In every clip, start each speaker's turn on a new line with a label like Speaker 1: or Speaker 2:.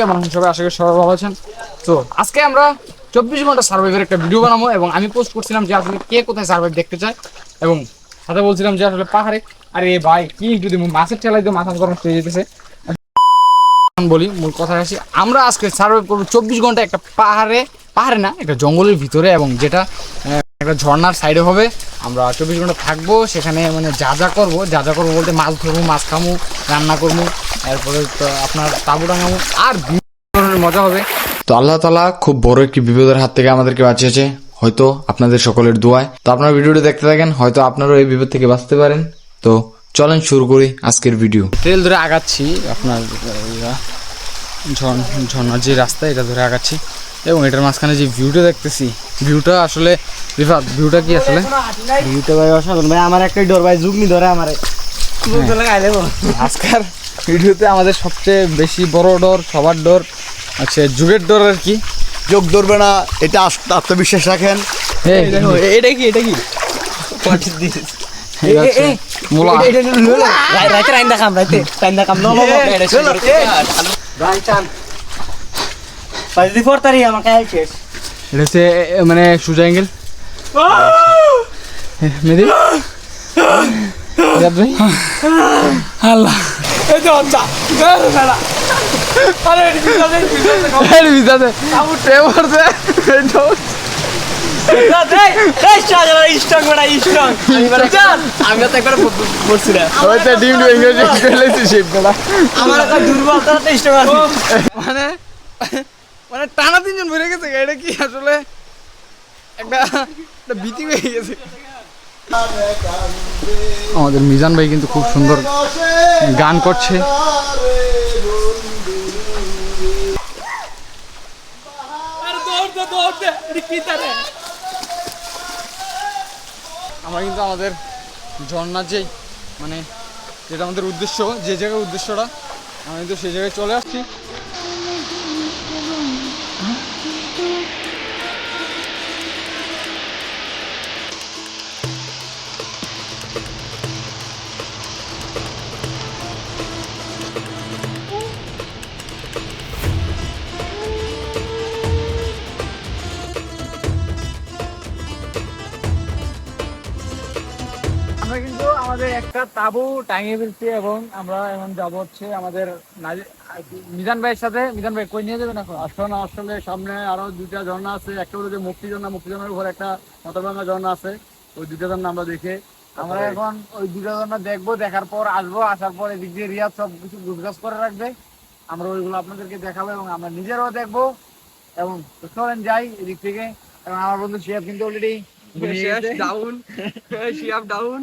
Speaker 1: কেমন সবাই? তো আজকে আমরা চব্বিশ ঘণ্টা সার্ভাইভের একটা ভিডিও বানাবো এবং আমি পোস্ট করছিলাম যে আসলে কে কোথায় সার্ভাইভ দেখতে চায় এবং সাথে বলছিলাম যে আসলে পাহাড়ে। আরে যদি মাছের ঠেলাই দিয়ে হয়ে যেতেছে? বলি, মূল কথা আমরা আজকে করব চব্বিশ ঘণ্টা একটা পাহাড়ে পাহাড়ে না, একটা জঙ্গলের ভিতরে এবং যেটা একটা ঝর্ণার সাইডে হবে। আমরা চব্বিশ ঘণ্টা থাকব, সেখানে মানে যা যা করব, যা যা করব বলতে মাছ ধরবো, মাছ খামু, রান্না করব। তারপরে তো আপনার তাবু টাঙাবো আর বিভিন্ন ধরনের মজা হবে।
Speaker 2: তো আল্লাহ তালা খুব বড় একটি বিপদের হাত থেকে আমাদেরকে বাঁচিয়েছে। হয়তো আপনাদের সকলের দোয়ায়। তো আপনারা ভিডিওটি দেখতে থাকেন হয়তো আপনারাও এই বিপদ থেকে বাঁচতে পারেন। তো চলেন শুরু করি আজকের ভিডিও।
Speaker 1: ট্রেল ধরে আগাচ্ছি আপনার ঝর্ণ- ঝর্ণার যে রাস্তা এটা ধরে আগাচ্ছি। এবং এটার মাঝখানে যে ভিউটা দেখতেছি ভিউটা আসলে রিফাত ভিউটা কি আসলে?
Speaker 3: ভিউটা ভাই অসাধারণ। ভাই আমার একটাই ডর ভাই জুগনি ধরে আমার।
Speaker 1: আজকের ভিডিওতে আমাদের সবচেয়ে বেশি বড় ডর সবার ডর আচ্ছা যুগের ডর আর কি।
Speaker 4: যোগ ধরবে না এটা আত্মবিশ্বাস রাখেন।
Speaker 3: এটা কি এটা কি?
Speaker 1: মানে সুজা অ্যাঙ্গেল মেদি। আল্লাহ। পড়ছি মানে মানে টানা তিনজন ভরে গেছে এটা কি আসলে একটা একটা ভীতি হয়ে গেছে? আমাদের মিজান ভাই কিন্তু খুব সুন্দর গান করছে। আমরা কিন্তু আমাদের ঝর্ণার যেই মানে যেটা আমাদের উদ্দেশ্য যে জায়গায় উদ্দেশ্যটা আমরা কিন্তু সেই জায়গায় চলে আসছি। একটা তাবু টাঙিয়ে ফেলছি এবং আমরা এখন যাব হচ্ছে আমাদের মিজান ভাইয়ের সাথে। মিজান ভাই কই নিয়ে যাবেন এখন?
Speaker 4: আসলে আসলে সামনে আরও দুইটা ঝর্ণা আছে। একটা হলো যে মুক্তি ঝর্ণা মুক্তি ঝর্ণার উপর একটা ঝর্ণা আছে। ওই দুইটা ঝর্ণা আমরা দেখে।
Speaker 1: আমরা এখন ওই দুটা জন্য দেখব দেখার পর আসব আসার পর এদিক দিয়ে রিয়াদ সব কিছু গুজগাছ করে রাখবে। আমরা ওইগুলো আপনাদেরকে দেখাবো এবং আমরা নিজেরাও দেখব। এবং চলেন যাই এদিক থেকে। আমার বন্ধু শিয়াব কিন্তু অলরেডি
Speaker 3: ডাউন শিয়াব ডাউন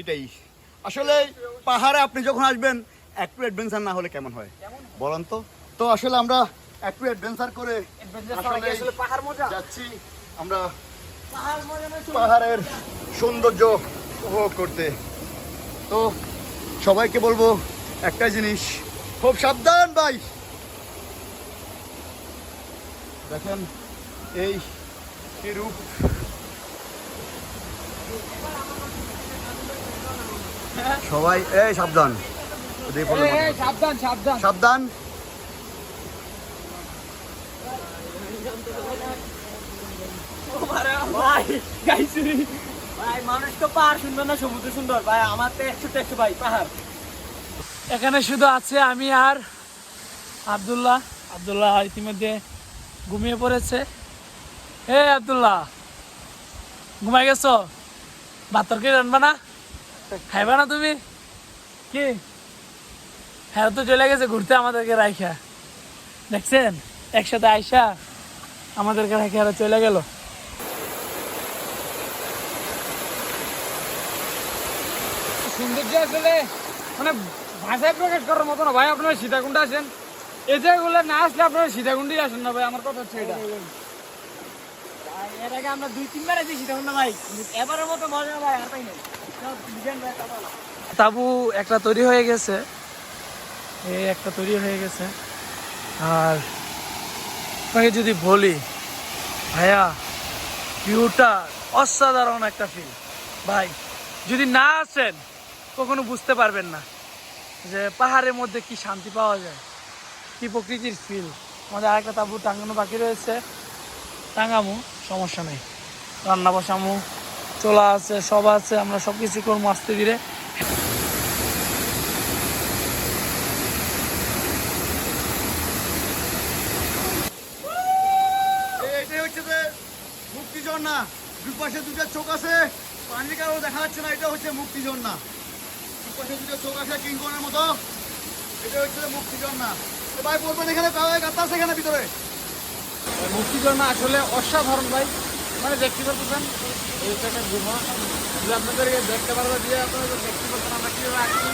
Speaker 4: এটাই। আসলে পাহাড়ে আপনি যখন আসবেন একটু অ্যাডভেঞ্চার না হলে কেমন হয়? বলেন তো। তো আসলে আমরা একটু অ্যাডভেঞ্চার করে যাচ্ছি। আমরা পাহাড়ের সৌন্দর্য উপভোগ করতে। তো সবাইকে বলব একটা জিনিস খুব সাবধান ভাই। দেখেন এই রূপ? সবাই এই সাবধান।
Speaker 1: সাবধান সাবধান।
Speaker 4: সাবধান।
Speaker 3: ভাই গাইছুরি ভাই মানুষ তো পাহাড় সুন্দর না সমুদ্র সুন্দর। ভাই আমার তো একশো একশো ভাই পাহাড়।
Speaker 5: এখানে শুধু আছে আমি আর আব্দুল্লাহ। আব্দুল্লাহ ইতিমধ্যে ঘুমিয়ে পড়েছে। হে আব্দুল্লাহ ঘুমাই গেছো? ভাতর কি রানবা না? খাইবা না তুমি? কি? হ্যাঁ তো চলে গেছে ঘুরতে আমাদেরকে রাইখা। দেখছেন? একসাথে আইসা আমাদেরকে রাইখা আর চলে গেল।
Speaker 1: সৌন্দর্য আসলে মানে ভাষায় প্রকাশ করার মতো না। ভাই আপনারা সীতাকুণ্ডে আসেন। এই জায়গাগুলো না আসলে আপনারা সীতাকুণ্ডেই আসেন না ভাই আমার কথা হচ্ছে এটা।
Speaker 3: এর আগে আমরা দুই তিনবার তখন না ভাই। এবারের মতো মজা ভাই আর পাই নাই।
Speaker 5: তাবু একটা তৈরি হয়ে গেছে। এই একটা তৈরি হয়ে গেছে। আর আপনাকে যদি বলি, ভাইয়া ভিউটা অসাধারণ একটা ফিল ভাই, যদি না আসেন, কখনো বুঝতে পারবেন না যে পাহাড়ের মধ্যে কি শান্তি পাওয়া যায়, কি প্রকৃতির ফিল আমাদের আরেকটা তাবু টাঙানো বাকি রয়েছে। টাঙামু, সমস্যা নেই। রান্না বসামু। চোলা আছে সব আছে আমরা সব কিছু করব আস্তে ধীরে।
Speaker 4: এটাই হচ্ছে যে মুক্তি ঝর্ণা দুই পাশে দুটো চোখ আছে পানির দেখা যাচ্ছে না এটা হচ্ছে মুক্তি ঝর্ণা দুই পাশে দুটো চোখ আছে কিংকনের মতো। এটা হচ্ছে যে মুক্তি ঝর্ণা তো ভাই বলবেন এখানে কাওয়াই গাতা আছে এখানে ভিতরে?
Speaker 1: মুক্তিঝর্ণা আসলে অসাধারণ ভাই। মানে দেখতে পাচ্ছেন এই একটা গুহা যদি আপনাদেরকে দেখতে পারব দিয়ে আপনারা দেখতে পাচ্ছেন আমরা কীভাবে আসছি?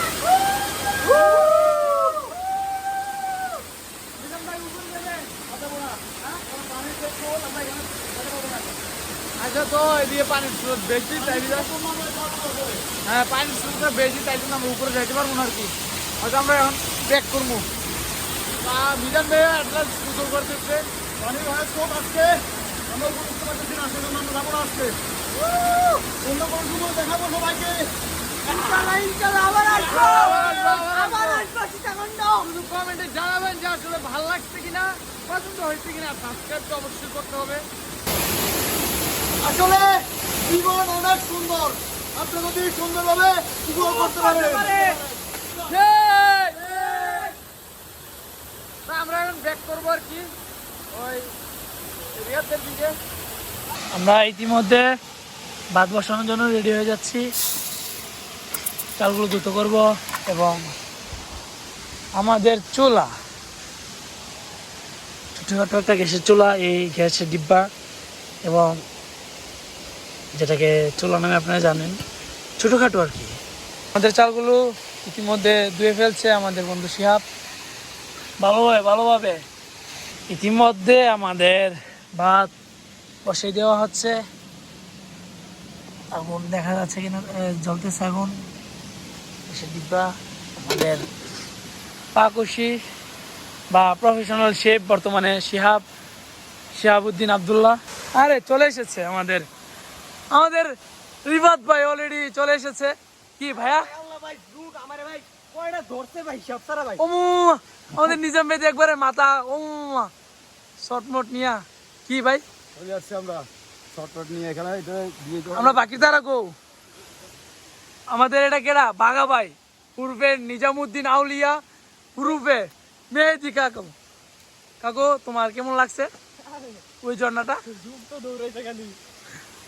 Speaker 1: আচ্ছা তো এদিকে পানির স্রোত বেশি, তাই হ্যাঁ পানির স্রোতটা বেশি, তাই জন্য আমরা উপরে যাইতে পারব না আর কি। হয়তো আমরা এখন ব্যাক করব। মিজান ভাইয়া অ্যাটলাস গোসল করতেছে।
Speaker 4: পানির ভয়ের চোখ আসছে। উপরে পারতেছি না সেজন্য আমরা যাব না আসছে। অন্য কোনো সময় দেখাবো সবাইকে।
Speaker 1: কমেন্টে জানাবেন যে আসলে ভালো লাগছে কিনা পছন্দ হয়েছে কিনা সাবস্ক্রাইব তো অবশ্যই করতে হবে।
Speaker 4: আসলে জীবন অনেক সুন্দর। আপনি যদি সুন্দরভাবে উপভোগ করতে পারেন।
Speaker 1: আমরা এখন ব্যাক করব আর কি। ওই রিয়াদের দিকে।
Speaker 5: আমরা ইতিমধ্যে ভাত বসানোর জন্য রেডি হয়ে যাচ্ছি। চালগুলো দ্রুত করব এবং আমাদের চুলা। ছোটোখাটো একটা গ্যাসের চুলা, এই গ্যাসের ডিব্বা এবং যেটাকে চুলা নামে আপনারা জানেন, ছোটোখাটো আর কি। আমাদের চালগুলো ইতিমধ্যে ধুয়ে ফেলছে আমাদের বন্ধু শিহাব। ভালোভাবে ভালোভাবে ইতিমধ্যে আমাদের ভাত বসিয়ে দেওয়া হচ্ছে। আগুন দেখা যাচ্ছে কিনা জ্বলতেছে আগুন। এসে ডিব্বা আমাদের পাকুশি বা প্রফেশনাল শেফ বর্তমানে শিহাব শিহাবুদ্দিন আবদুল্লাহ। আরে চলে এসেছে আমাদের আমাদের রিবাদ ভাই অলরেডি চলে এসেছে। কি ভাইয়া?
Speaker 3: ভাই ভাই। ভাই ভাই?
Speaker 5: আমাদের নিজাম বেদি একবারে মাথা ওমু শর্টমট নিয়া। কি ভাই?
Speaker 4: চলে যাচ্ছি আমরা। শর্টকাট নিয়ে এখানে এটা দিয়ে
Speaker 5: আমরা বাকি তারা গো। আমাদের এটা কেডা? বাঘা ভাই। পূর্বে নিজামুদ্দিন আউলিয়া পূর্বে মেহেদি কাকু। কাকু তোমার কেমন লাগছে? ওই ঝর্ণাটা?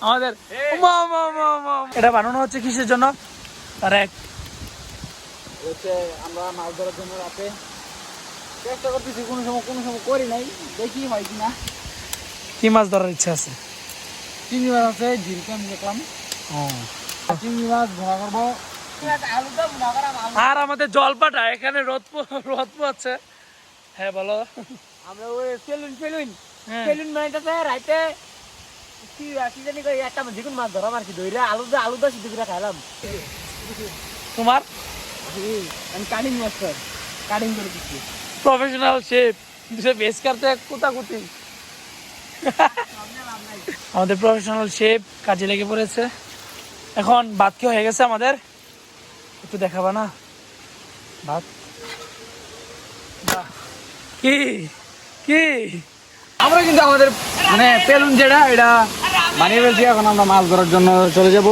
Speaker 5: আমাদের। এটা বানানো হচ্ছে কিসের জন্য? তার এক
Speaker 1: হচ্ছে আমরা মাছ ধরার জন্য রাতে চেষ্টা করতেছি কোনো সময় কোনো সময় করি নাই। দেখি হয় কিনা।
Speaker 5: কি মাছ ধরার ইচ্ছা আছে?
Speaker 1: চিংড়ি মাছ আছে ঝিলকে আমি দেখলাম।
Speaker 5: ও।
Speaker 1: চিংড়ি মাছ ভরা করব।
Speaker 5: আর আমাদের জলপাটা এখানে রোদ রোদ আছে হ্যাঁ বলো।
Speaker 3: আমরা ওই সেলুন সেলুন।
Speaker 5: হ্যাঁ।
Speaker 3: সেলুন মাইটাতে রাইতে কি কি জানি কই একটা যেগুন মাছ ধরাম আর কি ধরে আলু দা আলু দা সিদ্ধ করে খাইলাম।
Speaker 5: তোমার?
Speaker 3: আমি কাটিং মাস্টার কাটিং করে দিচ্ছি।
Speaker 5: প্রফেশনাল শেফ বেশ কোথাকুতি আমাদের প্রফেশনাল শেফ কাজে লেগে পড়েছে। এখন ভাত কি হয়ে গেছে আমাদের? একটু দেখাবা না? ভাত। কি? কি?
Speaker 1: আমরা কিন্তু আমাদের মানে পেলুন যেটা, এটা বানিয়ে ফেলছি। এখন আমরা মাছ ধরার জন্য চলে যাব।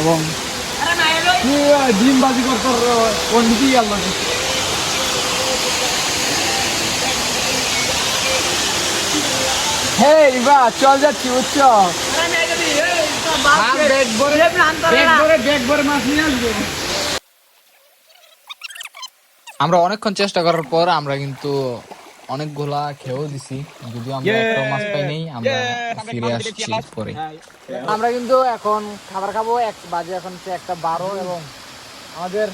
Speaker 1: এবং ডিম বাজি করতে কোন দিকেই গেল হে ইবা চল যাচ্ছি নিয়ে আসব।
Speaker 2: আমরা অনেকক্ষণ চেষ্টা করার পর আমরা কিন্তু অনেকগুলা খেয়েও দিছি। যদিও আমরা একটা মাছ পাই নেই আমরা ফিরে আসছি পরে
Speaker 1: আমরা কিন্তু এখন খাবার খাব এক বাজে এখন একটা বারো এবং আমাদের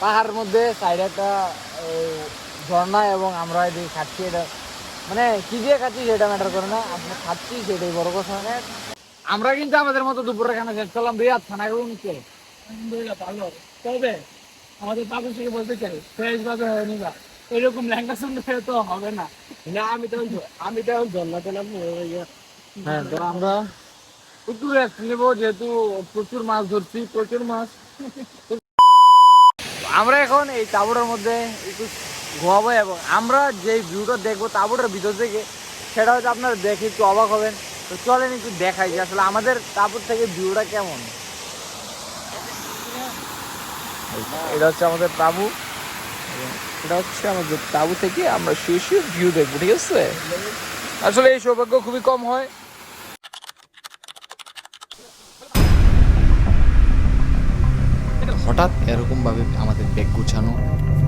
Speaker 1: পাহাড়ের মধ্যে সাইডে একটা ঝর্ণা এবং আমরা এদিকে খাচ্ছি এটা মানে কি দিয়ে খাচ্ছি সেটা ম্যাটার করে না আমরা খাচ্ছি সেটাই বড় কথা আমরা কিন্তু আমাদের মতো দুপুরে খানা শেষ করলাম রিয়াদ
Speaker 5: আলহামদুলিল্লাহ ভালো। তবে আমাদের থেকে বলতে চাই ফ্রেশ ভাবে হয়নি বা এরকম তো হবে না। না আমি তো আমি তো জন্নাতে নাম
Speaker 1: হ্যাঁ তো আমরা একটু রেস্ট নেব যেহেতু প্রচুর মাছ ধরছি প্রচুর মাছ। আমরা এখন এই তাঁবুটার মধ্যে একটু ঘুমাবো এবং আমরা যে ভিউটা দেখব তাঁবুটার ভিতর থেকে, সেটা হচ্ছে আপনারা দেখে একটু অবাক হবেন। তো চলেন একটু দেখাই যে আসলে আমাদের তাঁবুর থেকে ভিউটা কেমন। এটা হচ্ছে আমাদের তাবু। এটা হচ্ছে আমাদের তাবু থেকে আমরা শুয়ে শুয়ে ভিউ দেখব, ঠিক আছে? আসলে এই সৌভাগ্য খুবই কম হয়।
Speaker 2: হঠাৎ এরকমভাবে আমাদের ব্যাগ গুছানো,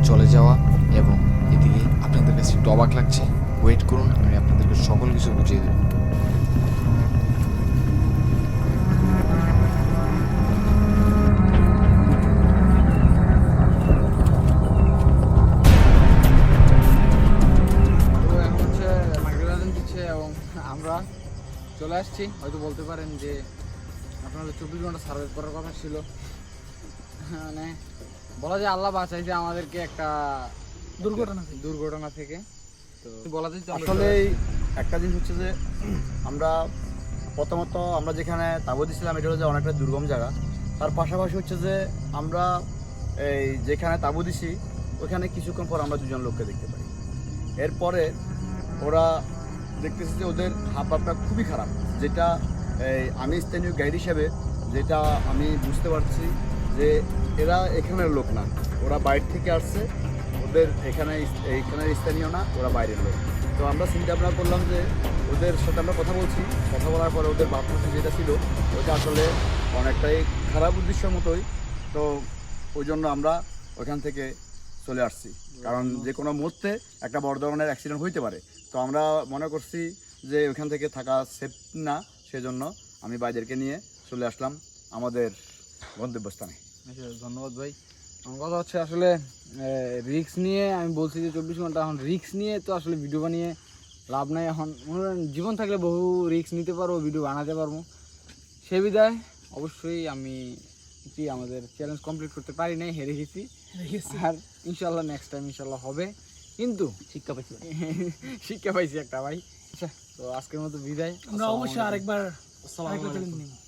Speaker 2: চলে যাওয়া এবং এদিকে আপনাদের কাছে একটু অবাক লাগছে ওয়েট করুন, আমি আপনাদেরকে সকল কিছু বুঝিয়ে দেবো।
Speaker 1: আমরা চলে আসছি। হয়তো বলতে পারেন যে আপনাদের চব্বিশ ঘণ্টা সার্ভে করার কথা ছিল। মানে বলা যায় আল্লাহ বাঁচাইছে আমাদেরকে একটা
Speaker 5: দুর্ঘটনা
Speaker 1: দুর্ঘটনা থেকে। তো বলা যায়
Speaker 4: আসলে একটা জিনিস হচ্ছে যে আমরা প্রথমত আমরা যেখানে তাবু দিছিলাম এটা হচ্ছে অনেকটা দুর্গম জায়গা। তার পাশাপাশি হচ্ছে যে আমরা এই যেখানে তাবু দিছি ওখানে কিছুক্ষণ পর আমরা দুজন লোককে দেখতে পাই। এরপরে ওরা দেখতেছি যে ওদের হাব ভাবটা খুবই খারাপ যেটা এই আমি স্থানীয় গাইড হিসেবে যেটা আমি বুঝতে পারছি যে এরা এখানের লোক না। ওরা বাইরে থেকে আসছে, ওদের এখানে এইখানে স্থানীয় না, ওরা বাইরের লোক। তো আমরা চিন্তা ভাবনা করলাম যে ওদের সাথে আমরা কথা বলছি। কথা বলার পরে ওদের বাথরুম যেটা ছিল, ওটা আসলে অনেকটাই খারাপ উদ্দেশ্যের মতোই। তো ওই জন্য আমরা ওইখান থেকে চলে আসছি। কারণ যে কোনো মুহূর্তে একটা বড় ধরনের অ্যাক্সিডেন্ট হইতে পারে। তো আমরা মনে করছি যে ওইখান থেকে থাকা সেফ না, সেজন্য আমি বাইদেরকে নিয়ে চলে আসলাম আমাদের গন্তব্যস্থানে।
Speaker 1: আচ্ছা ধন্যবাদ ভাই। আমার কথা হচ্ছে আসলে রিক্স নিয়ে আমি বলছি যে চব্বিশ ঘণ্টা এখন রিক্স নিয়ে তো আসলে ভিডিও বানিয়ে লাভ নাই এখন। মনে জীবন থাকলে বহু রিক্স নিতে পারব ভিডিও বানাতে পারব। সে বিদায় অবশ্যই আমি কি আমাদের চ্যালেঞ্জ কমপ্লিট করতে পারি নাই হেরে গেছি। আর ইনশাল্লাহ নেক্সট টাইম ইনশাল্লাহ হবে। কিন্তু
Speaker 3: শিক্ষা পাইছি
Speaker 1: শিক্ষা পাইছি একটা ভাই। আচ্ছা তো আজকের মতো বিদায়।
Speaker 5: আমরা অবশ্যই আরেকবার
Speaker 1: আসসালামু আলাইকুম।